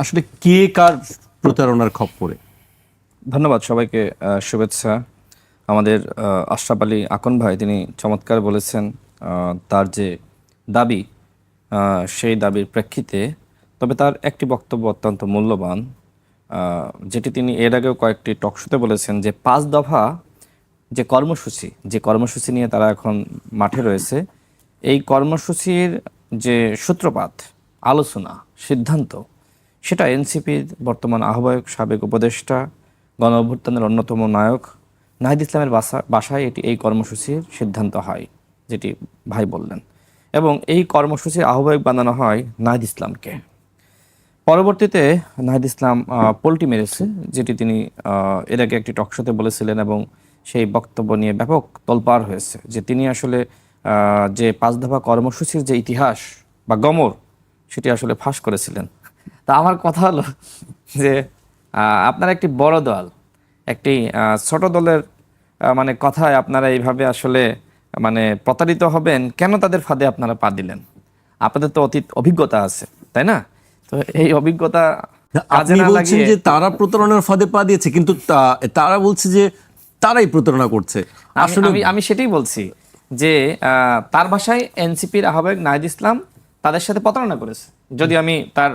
আসলে কে কার প্রতারণার খপ্পরে ধন্যবাদ সবাইকে শুভেচ্ছা। আমাদের আশরাফ আলী আকন ভাই, তিনি চমৎকার বলেছেন তার যে দাবি সেই দাবির প্রেক্ষিতে। তবে তার একটি বক্তব্য অত্যন্ত মূল্যবান যেটি তিনি এর আগেও কয়েকটি টকশোতে বলেছেন যে, পাঁচ দফা যে কর্মসূচি যে কর্মসূচি নিয়ে তারা এখন মাঠে রয়েছে, এই কর্মসূচির যে সূত্রপাত, আলোচনা, সিদ্ধান্ত সেটা এনসিপির বর্তমান আহ্বায়ক, সাবেক উপদেষ্টা গণ অভ্যুত্থানের অন্যতম নায়ক নাহিদ ইসলামের বাসা বাসায় এটি এই কর্মসূচির সিদ্ধান্ত হয়, যেটি ভাই বললেন। এবং এই কর্মসূচির আহ্বায়ক বানানো হয় নাহিদ ইসলামকে। পরবর্তীতে নাহিদ ইসলাম পোলটি মেরেছে, যেটি তিনি এর আগে একটি টকশোতে বলেছিলেন এবং সেই বক্তব্য নিয়ে ব্যাপক তোলপাড় হয়েছে যে তিনি আসলে যে পাঁচ দফা কর্মসূচির যে ইতিহাস বা গমর, সেটি আসলে ফাঁস করেছিলেন। তা আমার কথা হলো যে আপনারা একটি বড় দল একটি ছোট দলের মানে কথায় আপনারা এইভাবে আসলে মানে প্রতারিত হবেন কেন তাদের ফাঁদে আপনারা পা দিলেন? আপনাদের তো অতীত অভিজ্ঞতা আছে তাই না? তো এই অভিজ্ঞতা আপনি বলছেন যে তারা প্রতারণার ফাঁদে পা দিয়েছে কিন্তু তারা বলছে যে তারাই প্রতারণা করছে। আসলে আমি আমি সেটাই বলছি যে আহ, তার ভাষায় এনসিপির আহ্বায়ক নাহিদ ইসলাম তাদের সাথে প্রতারণা করেছে। যদি আমি তার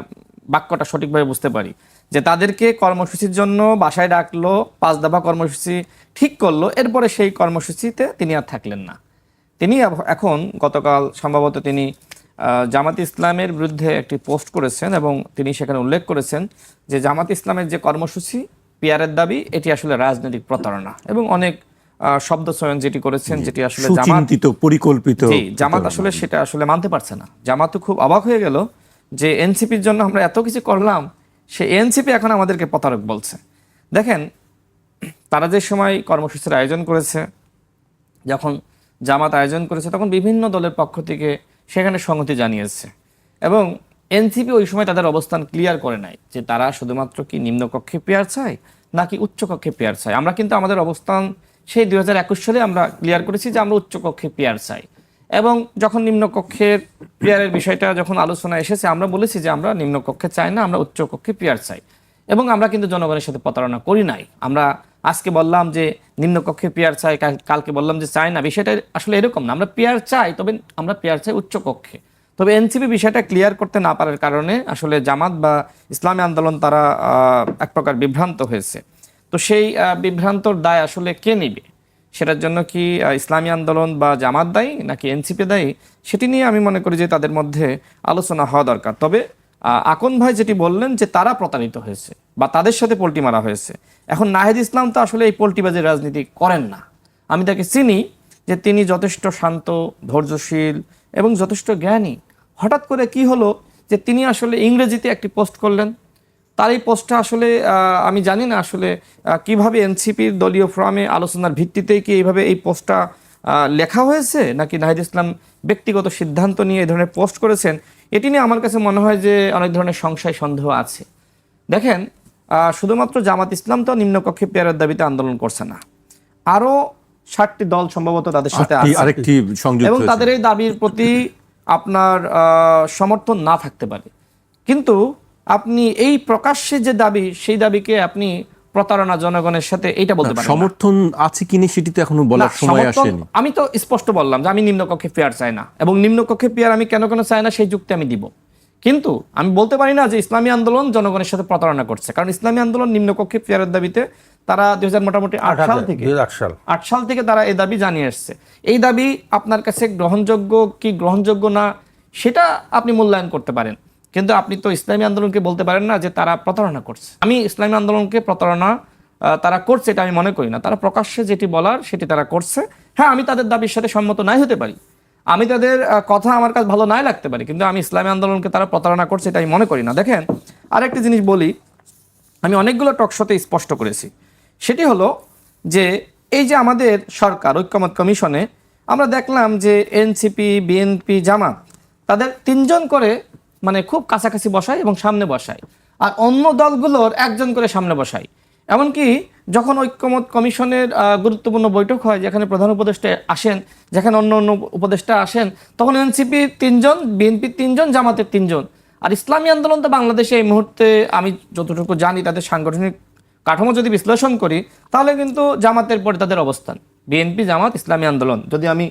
বাক্যটা সঠিকভাবে বুঝতে পারি। যে তাদেরকে কর্মসূচির জন্য বাসায় ডাকলো পাঁচ দফা কর্মসূচি ঠিক করল এরপরে সেই কর্মসূচিতে তিনি আর থাকলেন না। তিনি এখন গতকাল সম্ভবত তিনি জামাত ইসলামের বিরুদ্ধে একটি পোস্ট করেছেন এবং তিনি সেখানে উল্লেখ করেছেন যে জামাত ইসলামের যে কর্মসূচি পিয়ারের দাবি এটি আসলে রাজনৈতিক প্রতারণা এবং অনেক শব্দ চয়ন যেটি করেছেন যেটি আসলে জামাত পরিকল্পিত জামাত আসলে সেটা আসলে মানতে পারছে না। জামাত খুব অবাক হয়ে গেল যে এনসিপির জন্য আমরা এত কিছু করলাম, সে এনসিপি এখন আমাদেরকে প্রতারক বলছে। দেখেন, তারা যে সময় কর্মসূচির আয়োজন করেছে, যখন জামাত আয়োজন করেছে, তখন বিভিন্ন দলের পক্ষ থেকে সেখানে সংহতি জানিয়েছে। এবং এনসিপি ওই সময় তাদের অবস্থান ক্লিয়ার করে নাই, যে তারা শুধুমাত্র কি নিম্নকক্ষে পেয়ার চায়, নাকি উচ্চকক্ষে পেয়ার চায়। আমরা কিন্তু আমাদের অবস্থান সেই দুই হাজার একুশ সালে আমরা ক্লিয়ার করেছি যে আমরা উচ্চকক্ষে পেয়ার চাই। এবং যখন নিম্নকক্ষের পেয়ারের বিষয়টা যখন আলোচনা এসেছে, আমরা বলেছি যে আমরা নিম্নকক্ষে চাই না, আমরা উচ্চকক্ষে পেয়ার চাই। এবং আমরা কিন্তু জনগণের সাথে প্রতারণা করি নাই। আমরা আজকে বললাম যে নিম্নকক্ষে পেয়ার চাই কালকে বললাম যে চাই না, বিষয়টা আসলে এরকম না। আমরা পেয়ার চাই, তবে আমরা পেয়ার চাই উচ্চকক্ষে তবে এনসিপি বিষয়টা ক্লিয়ার করতে না পারার কারণে আসলে জামাত বা ইসলামী আন্দোলন তারা এক প্রকার বিভ্রান্ত হয়েছে। তো সেই বিভ্রান্তর দায় আসলে কে নিবে? সেটার জন্য কি ইসলামী আন্দোলন বা জামাত দায়ী নাকি এনসিপি দায়ী, সেটি নিয়ে আমি মনে করি যে তাদের মধ্যে আলোচনা হওয়া দরকার। তবে আকন ভাই যেটি বললেন যে তারা প্রতারিত হয়েছে বা তাদের সাথে পোল্টি মারা হয়েছে। এখন নাহিদ ইসলাম তো আসলে এই পোল্টিবাজের রাজনীতি করেন না। আমি তাকে চিনি যে তিনি যথেষ্ট শান্ত, ধৈর্যশীল এবং যথেষ্ট জ্ঞানী। হঠাৎ করে কি হলো যে তিনি আসলে ইংরেজিতে একটি পোস্ট করলেন তার এই পোস্টটা আসলে আমি জানি না আসলে কীভাবে এনসিপির দলীয় ফোরামে আলোচনার ভিত্তিতে কি এইভাবে এই পোস্টটা লেখা হয়েছে নাকি নাহিদ ইসলাম ব্যক্তিগত সিদ্ধান্ত নিয়ে এই ধরনের পোস্ট করেছেন এটি নিয়ে আমার কাছে মনে হয় যে অনেক ধরনের সংশয় সন্দেহ আছে। দেখেন শুধুমাত্র জামাত ইসলাম তো নিম্নকক্ষে পেয়ারের দাবিতে আন্দোলন করছে না। আরও ষাটটি দল সম্ভবত তাদের সাথে আরেকটি- এবং তাদের এই দাবির প্রতি আপনার আহ, সমর্থন না থাকতে পারে। কিন্তু আপনি এই প্রকাশ্যে যে দাবি সেই দাবিকে আপনি প্রতারণা জনগণের সাথে এটা বলতে পারেন সমর্থন আছে কিনা সেটি তো এখনও বলার সময় আসেনি। আমি তো স্পষ্ট বললাম যে আমি নিম্নকক্ষে পেয়ার চাই না এবং নিম্নকক্ষে পেয়ার আমি কেন কেন চাই না সেই যুক্তি আমি দিব। কিন্তু আমি বলতে পারি না যে ইসলামী আন্দোলন জনগণের সাথে প্রতারণা করছে কারণ ইসলামী আন্দোলন নিম্নকক্ষে পেয়ারের দাবিতে তারা দুই হাজার মোটামুটি আট সাল থেকে আট সাল। আট সাল থেকে তারা এই দাবি জানিয়ে আসছে। এই দাবি আপনার কাছে গ্রহণযোগ্য কি গ্রহণযোগ্য না সেটা আপনি মূল্যায়ন করতে পারেন। কিন্তু আপনি তো ইসলামী আন্দোলনকে বলতে পারেন না যে তারা প্রতারণা করছে। আমি ইসলামী আন্দোলনকে প্রতারণা তারা করছে এটা আমি মনে করি না। তারা প্রকাশ্যে যেটি বলার সেটি তারা করছে। হ্যাঁ আমি তাদের দাবির সাথে সম্মত নাই হতে পারি। আমি তাদের কথা আমার কাছে ভালো নাই লাগতে পারি। কিন্তু আমি ইসলামী আন্দোলনকে তারা প্রতারণা করছে এটা আমি মনে করি না। দেখেন, আরেকটি জিনিস বলি, আমি অনেকগুলো টকশোতে স্পষ্ট করেছি। সেটি হলো যে এই যে আমাদের সরকার, ঐক্যমত কমিশনে, আমরা দেখলাম যে এনসিপি, বিএনপি, জামাত, তাদের তিনজন করে মানে খুব কাছাকাছি বসায় এবং সামনে বসায়। আর অন্য দলগুলোর একজন করে সামনে বসায়। এমনকি যখন ঐক্যমত কমিশনের গুরুত্বপূর্ণ বৈঠক হয়, যেখানে প্রধান উপদেষ্টা আসেন, যেখানে অন্য অন্য উপদেষ্টা আসেন, তখন এনসিপি তিনজন, বিএনপি তিনজন, জামাতের তিনজন। আর ইসলামী আন্দোলন তো বাংলাদেশে এই মুহূর্তে আমি যতটুকু জানি, তাদের সাংগঠনিক কাঠামো যদি বিশ্লেষণ করি, তাহলে কিন্তু জামাতের পরে তাদের অবস্থান। বিএনপি, জামাত, ইসলামী আন্দোলন। যদি আমি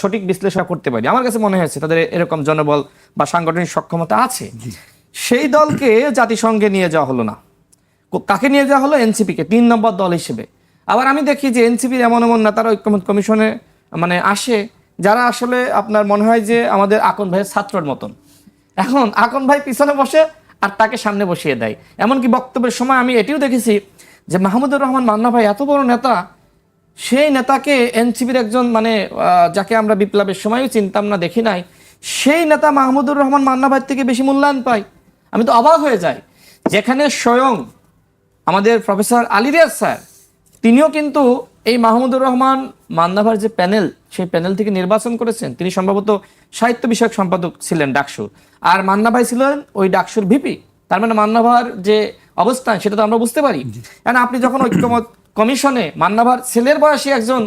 সঠিক বিশ্লেষণ করতে পারি। আমার কাছে মনে হয়েছে তাদের এরকম জনবল বা সাংগঠনিক সক্ষমতা আছে। সেই দলকে জাতিসংঘে নিয়ে যাওয়া হলো না। কাকে নিয়ে যাওয়া হলো? এনসিপিকে তিন নম্বর দল হিসেবে। আবার আমি দেখি যে এনসিপির এমন এমন নেতারা ঐক্যমত কমিশনে মানে আসে যারা আসলে আপনার মনে হয় যে আমাদের আকন ভাইয়ের ছাত্রর মতন। এখন আকন ভাই পিছনে বসে আর তাকে সামনে বসিয়ে দেয়। এমনকি বক্তব্যের সময় আমি এটিও দেখেছি যে মাহমুদুর রহমান মান্না ভাই এত বড় নেতা সেই নেতাকে এনসিপির একজন মানে যাকে আমরা বিপ্লবের সময়ও চিনতাম না দেখি নাই সেই নেতা মাহমুদুর রহমান মান্না ভাই থেকে বেশি মূল্যায়ন পাই আমি তো অবাক হয়ে যাই। যেখানে স্বয়ং আমাদের প্রফেসর আলী রিয়াজ স্যার তিনিও কিন্তু এই মাহমুদুর রহমান মান্নাভার যে প্যানেল সেই প্যানেল থেকে নির্বাচন করেছেন। তিনি সম্ভবত সাহিত্য বিষয়ক সম্পাদক ছিলেন ডাকসু আর মান্না ভাই ছিলেন ওই ডাকসুর ভিপি। তার মানে মান্নাভার যে অবস্থান সেটা তো আমরা বুঝতে পারি। কারণ আপনি যখন ঐক্যমত কমিশনে মান্নাভার ছেলের বয়সী একজন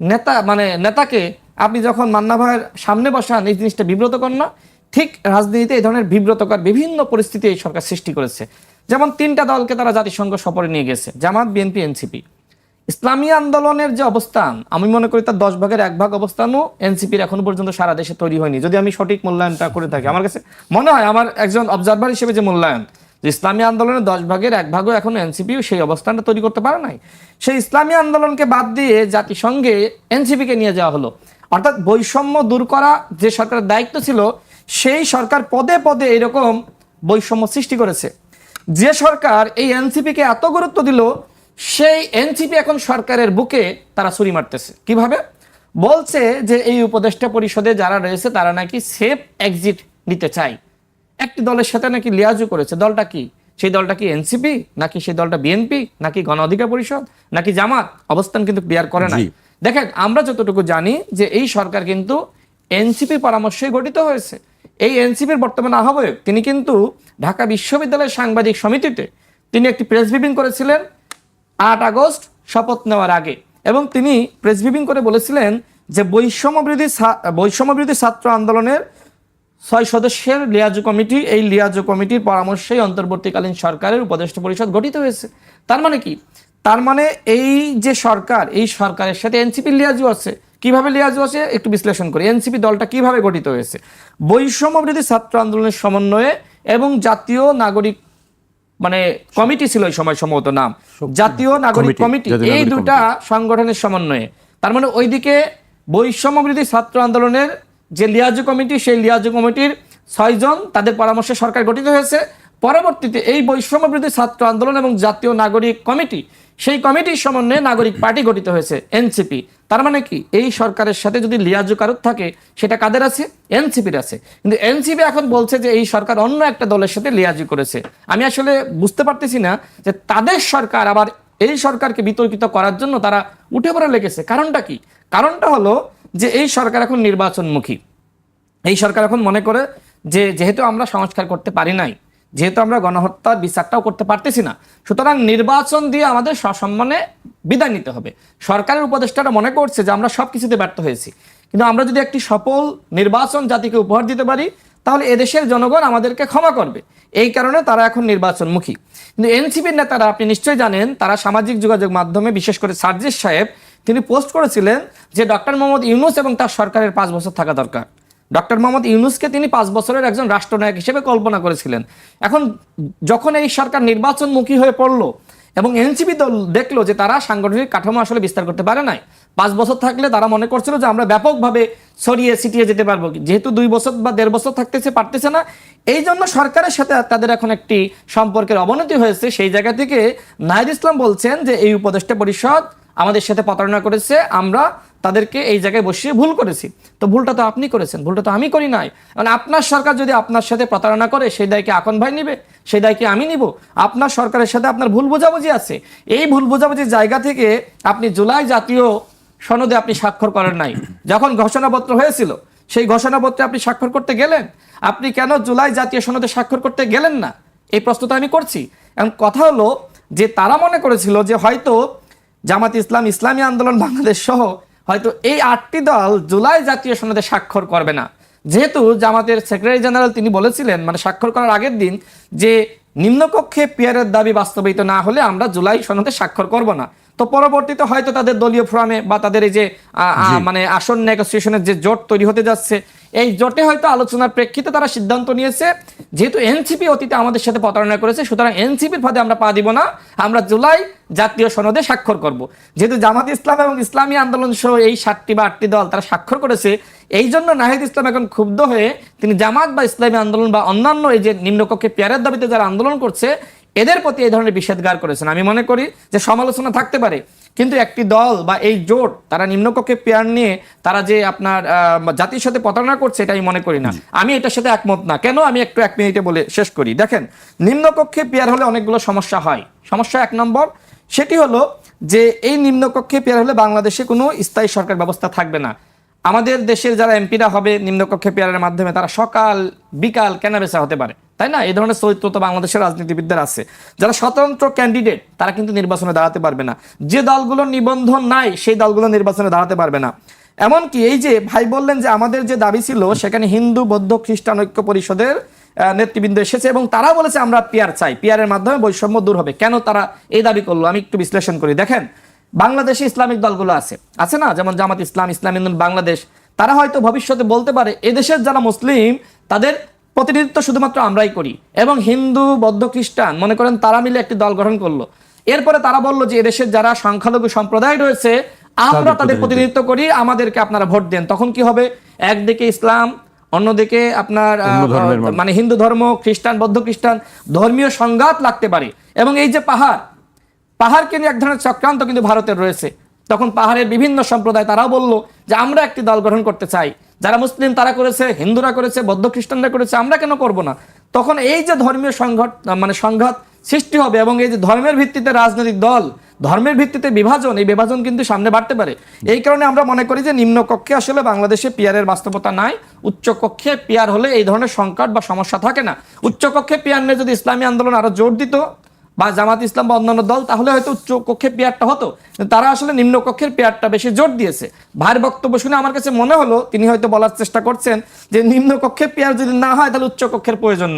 নেতা মানে নেতাকে আপনি যখন মান্নাভাইয়ের সামনে বসান, এই জিনিসটা বিব্রত করেন না। ঠিক রাজনীতিতে এই ধরনের বিব্রতকর বিভিন্ন পরিস্থিতি এই সরকার সৃষ্টি করেছে। যেমন তিনটা দলকে তারা জাতিসংঘ সফরে নিয়ে গেছে, জামাত, বিএনপি, এনসিপি। ইসলামী আন্দোলনের যে অবস্থান, আমি মনে করি তার দশ ভাগের এক ভাগ অবস্থানও এনসিপির এখনও পর্যন্ত সারা দেশে তৈরি হয়নি। যদি আমি সঠিক মূল্যায়নটা করে থাকি, আমার কাছে মনে হয় আমার একজন অবজারভার হিসেবে যে মূল্যায়ন যে ইসলামী আন্দোলনের দশ ভাগের এক ভাগও এখনও এনসিপিও সেই অবস্থানটা তৈরি করতে পারে নাই। সেই ইসলামী আন্দোলনকে বাদ দিয়ে জাতিসংঘে এনসিপিকে নিয়ে যাওয়া হলো। অর্থাৎ বৈষম্য দূর করা যে সরকারের দায়িত্ব ছিল, সেই সরকার পদে পদে এরকম বৈষম্য সৃষ্টি করেছে। যে সরকার এই এনসিপিকে এত গুরুত্ব দিল, সেই এনসিপি এখন সরকারের বুকে তারা ছুরি মারতেছে। কীভাবে? বলছে যে এই উপদেষ্টা পরিষদে যারা রয়েছে, তারা নাকি সেফ এক্সিট নিতে চায়। একটি দলের সাথে নাকি লিয়াজু করেছে। দলটা কি? সেই দলটা কি এনসিপি? নাকি সেই দলটা বিএনপি? নাকি গণ অধিকার পরিষদ? নাকি জামাত? অবস্থান কিন্তু ক্লিয়ার করে না। দেখেন আমরা যতটুকু জানি যে এই সরকার কিন্তু এনসিপি পরামর্শে গঠিত হয়েছে। এই এনসিপির বর্তমান আহ্বায়ক তিনি কিন্তু ঢাকা বিশ্ববিদ্যালয়ের সাংবাদিক সমিতিতে তিনি একটি প্রেস ব্রিফিং করেছিলেন আট আগস্ট শপথ নেওয়ার আগে। এবং তিনি প্রেস ব্রিফিং করে বলেছিলেন যে বৈষম্যবৃদ্ধি ছা- বৈষম্যবৃদ্ধি ছাত্র আন্দোলনের ছয় সদস্যের লিয়াজু কমিটি এই লিয়াজু কমিটির পরামর্শেই অন্তর্বর্তীকালীন সরকারের উপদেষ্টা পরিষদ গঠিত হয়েছে। তার মানে কি? তার মানে এই যে সরকার এই সরকারের সাথে এনসিপি লিয়াজু আছে। কীভাবে লিয়াজু আছে? একটু বিশ্লেষণ করি। এনসিপি দলটা কীভাবে গঠিত হয়েছে? বৈষম্য বৈষম্যবৃদ্ধি ছাত্র আন্দোলনের সমন্বয়ে এবং জাতীয় নাগরিক মানে কমিটি ছিল ওই সময় সম্ভবত নাম। জাতীয় নাগরিক কমিটি, কমিটি এই দুটা সংগঠনের সমন্বয়ে। তার মানে ওইদিকে বৈষম্যবৃদ্ধি ছাত্র আন্দোলনের যে লিয়াজু কমিটি, সেই লিয়াজু কমিটির ছয়জন তাদের পরামর্শে সরকার গঠিত হয়েছে। পরবর্তীতে এই বৈষম্যবৃদ্ধি ছাত্র আন্দোলন এবং জাতীয় নাগরিক কমিটি, সেই কমিটির সমন্বয়ে নাগরিক পার্টি গঠিত হয়েছে, এনসিপি। তার মানে কি? এই সরকারের সাথে যদি লিয়াজু কারুর থাকে, সেটা কাদের আছে? এনসিপির আছে। কিন্তু এনসিপি এখন বলছে যে এই সরকার অন্য একটা দলের সাথে লিয়াজু করেছে। আমি আসলে বুঝতে পারতেছি না যে তাদের সরকার আবার এই সরকারকে বিতর্কিত করার জন্য তারা উঠে পড়ে লেগেছে। কারণটা কি? কারণটা হলো যে এই সরকার এখন নির্বাচনমুখী। এই সরকার এখন মনে করে যে যেহেতু আমরা সংস্কার করতে পারি নাই, যেহেতু আমরা গণহত্যার বিচারটাও করতে পারতেছি না, সুতরাং নির্বাচন দিয়ে আমাদের সসম্মানে বিদায় নিতে হবে। সরকারের উপদেষ্টারা মনে করছে যে আমরা সব কিছুতে ব্যর্থ হয়েছি। কিন্তু আমরা যদি একটি সফল নির্বাচন জাতিকে উপহার দিতে পারি, তাহলে এদেশের জনগণ আমাদেরকে ক্ষমা করবে। এই কারণে তারা এখন নির্বাচনমুখী। কিন্তু এনসিপির নেতারা, আপনি নিশ্চয়ই জানেন, তারা সামাজিক যোগাযোগ মাধ্যমে, বিশেষ করে সার্জিস সাহেব তিনি পোস্ট করেছিলেন যে ডক্টর মোহাম্মদ ইউনুস এবং তার সরকারের পাঁচ বছর থাকা দরকার। ডক্টর মোহাম্মদ ইউনুসকে তিনি পাঁচ বছরের একজন রাষ্ট্রনায়ক হিসেবে কল্পনা করেছিলেন। এখন যখন এই সরকার নির্বাচনমুখী হয়ে পড়ল এবং এনসিপি দল দেখল যে তারা সাংগঠনিক কাঠামো আসলে বিস্তার করতে পারে নাই পাঁচ বছর থাকলে তারা মনে করছিল যে আমরা ব্যাপকভাবে ছড়িয়ে ছিটিয়ে যেতে পারব। যেহেতু দুই বছর বা দেড় বছর থাকতেছে, পারতেছে না। এই জন্য সরকারের সাথে তাদের এখন একটি সম্পর্কের অবনতি হয়েছে। সেই জায়গা থেকে নাহিদ ইসলাম বলছেন যে, এই উপদেষ্টা পরিষদ আমাদের সাথে প্রতারণা করেছে। আমরা তাদেরকে এই জায়গায় বসিয়ে ভুল করেছি। তো ভুলটা তো আপনি করেছেন, ভুলটা তো আমি করি নাই। মানে আপনার সরকার যদি আপনার সাথে প্রতারণা করে, সেই দায়কে আকন ভাই নিবে? সেই দায়কে আমি নিব? আপনার সরকারের সাথে আপনার ভুল বোঝাবুঝি আছে। এই ভুল বোঝাবুঝির জায়গা থেকে আপনি জুলাই জাতীয় সনদে আপনি স্বাক্ষর করেন নাই। যখন ঘোষণাপত্র হয়েছিল, সেই ঘোষণাপত্রে আপনি স্বাক্ষর করতে গেলেন। আপনি কেন জুলাই জাতীয় সনদে স্বাক্ষর করতে গেলেন না? এই প্রশ্ন আমি করছি। এখন কথা হলো যে তারা মনে করেছিল যে হয়তো জামাত ইসলাম, ইসলামী আন্দোলন, বাংলাদেশ সহ হয়তো এই আটটি দল জুলাই জাতীয় সনদে স্বাক্ষর করবে না। যেহেতু জামাতের সেক্রেটারি জেনারেল তিনি বলেছিলেন মানে স্বাক্ষর করার আগের দিন, যে নিম্নকক্ষে পিয়ারের দাবি বাস্তবায়িত না হলে আমরা জুলাই সনদে স্বাক্ষর করব না। তো পরবর্তীতে হয়তো তাদের দলীয় ফোরামে বা তাদের এই যে মানে আসন নেগোসিয়েশনের যে জোট তৈরি হতে যাচ্ছে এই জোটে হয়তো আলোচনার প্রেক্ষিতে তারা সিদ্ধান্ত নিয়েছে যেহেতু এনসিপি অতীতে আমাদের সাথে প্রতারণা করেছে সুতরাং এনসিপির ফাঁদে আমরা পা দিব না আমরা জুলাই জাতীয় সনদে স্বাক্ষর করব। যেহেতু জামাত ইসলাম এবং ইসলামী আন্দোলন সহ এই সাতটি বা আটটি দল তারা স্বাক্ষর করেছে এই জন্য নাহিদ ইসলাম এখন ক্ষুব্ধ হয়ে তিনি জামাত বা ইসলামী আন্দোলন বা অন্যান্য এই যে নিম্নকক্ষে পেয়ারের দাবিতে যারা আন্দোলন করছে এদের প্রতি এই ধরনের নিষেধগার করেছেন। আমি মনে করি যে সমালোচনা থাকতে পারে কিন্তু একটি দল বা এই জোট তারা নিম্নকক্ষে পেয়ার নিয়ে তারা যে আপনার জাতির সাথে প্রতারণা করছে এটা আমি মনে করি না। আমি এটার সাথে একমত না। কেন? আমি একটু এক মিনিটে বলে শেষ করি। দেখেন নিম্নকক্ষে পেয়ার হলে অনেকগুলো সমস্যা হয়। সমস্যা এক নম্বর সেটি হলো যে এই নিম্নকক্ষে পেয়ার হলে বাংলাদেশে কোনো স্থায়ী সরকার ব্যবস্থা থাকবে না। আমাদের দেশের যারা এমপিরা হবে নিম্নকক্ষে পেয়ারের মাধ্যমে তারা সকাল বিকাল কেনাবেচা হতে পারে। তাই না? এই ধরনের চরিত্র তো বাংলাদেশের রাজনীতিবিদদের আছে। যারা স্বতন্ত্র ক্যান্ডিডেট তারা কিন্তু নির্বাচনে দাঁড়াতে পারবে না। যে দলগুলোর নিবন্ধন নাই, সেই দলগুলো নির্বাচনে দাঁড়াতে পারবে না। এমনকি এই যে ভাই বললেন যে আমাদের যে দাবি ছিল, সেখানে হিন্দু, বৌদ্ধ, খ্রিস্টান ঐক্য পরিষদের নেতৃবৃন্দ এসেছে এবং তারা বলেছে আমরা পিয়ার চাই। পিয়ারের মাধ্যমে বৈষম্য দূর হবে। কেন তারা এই দাবি করল? আমি একটু বিশ্লেষণ করি। দেখেন, বাংলাদেশে ইসলামিক দলগুলো আছে। আছে না? যেমন জামাত ইসলাম ইসলাম বাংলাদেশ। তারা হয়তো ভবিষ্যতে বলতে পারে, এদেশের যারা মুসলিম, তাদের প্রতিনিধিত্ব শুধুমাত্র আমরাই করি। এবং হিন্দু বৌদ্ধ খ্রিস্টান মনে করেন তারা মিলে একটি দল গঠন করল। এরপরে তারা বলল যে এদেশের যারা সংখ্যালঘু সম্প্রদায় রয়েছে আমরা তাদের প্রতিনিধিত্ব। করি আমাদেরকে আপনারা ভোট দেন। তখন কি হবে? একদিকে ইসলাম অন্যদিকে আপনার। মানে হিন্দু ধর্ম খ্রিস্টান বৌদ্ধ খ্রিস্টান ধর্মীয় সংঘাত লাগতে পারে। এবং এই যে পাহাড় পাহাড়কে নিয়ে এক ধরনের চক্রান্ত কিন্তু ভারতের রয়েছে। তখন পাহাড়ের বিভিন্ন সম্প্রদায় তারাও বলল যে আমরা একটি দল গঠন করতে চাই। যারা মুসলিম, তারা করেছে, হিন্দুরা করেছে, বৌদ্ধ খ্রিস্টানরা করেছে, আমরা কেন করব না? তখন এই যে ধর্মীয় সংঘট মানে সংঘাত সৃষ্টি হবে এবং এই যে ধর্মের ভিত্তিতে রাজনৈতিক দল, ধর্মের ভিত্তিতে বিভাজন, এই বিভাজন কিন্তু সামনে বাড়তে পারে। এই কারণে আমরা মনে করি যে নিম্ন কক্ষে আসলে বাংলাদেশে পিয়ারের বাস্তবতা নাই। উচ্চ কক্ষে পিয়ার হলে এই ধরনের সংকট বা সমস্যা থাকে না। উচ্চ কক্ষে পিয়ার নিয়ে যদি ইসলামী আন্দোলন আরও জোর দিত বা জামাত ইসলাম বা অন্যান্য দল, তাহলে হয়তো উচ্চ কক্ষে পেয়ারটা হতো। তারা আসলে নিম্ন কক্ষের পেয়ারটা বেশি জোর দিয়েছে। ভাইয়ের বক্তব্য শুনে আমার কাছে মনে হলো, তিনি হয়তো বলার চেষ্টা করছেন যে নিম্ন কক্ষের পেয়ার যদি না হয়, তাহলে উচ্চ কক্ষের প্রয়োজন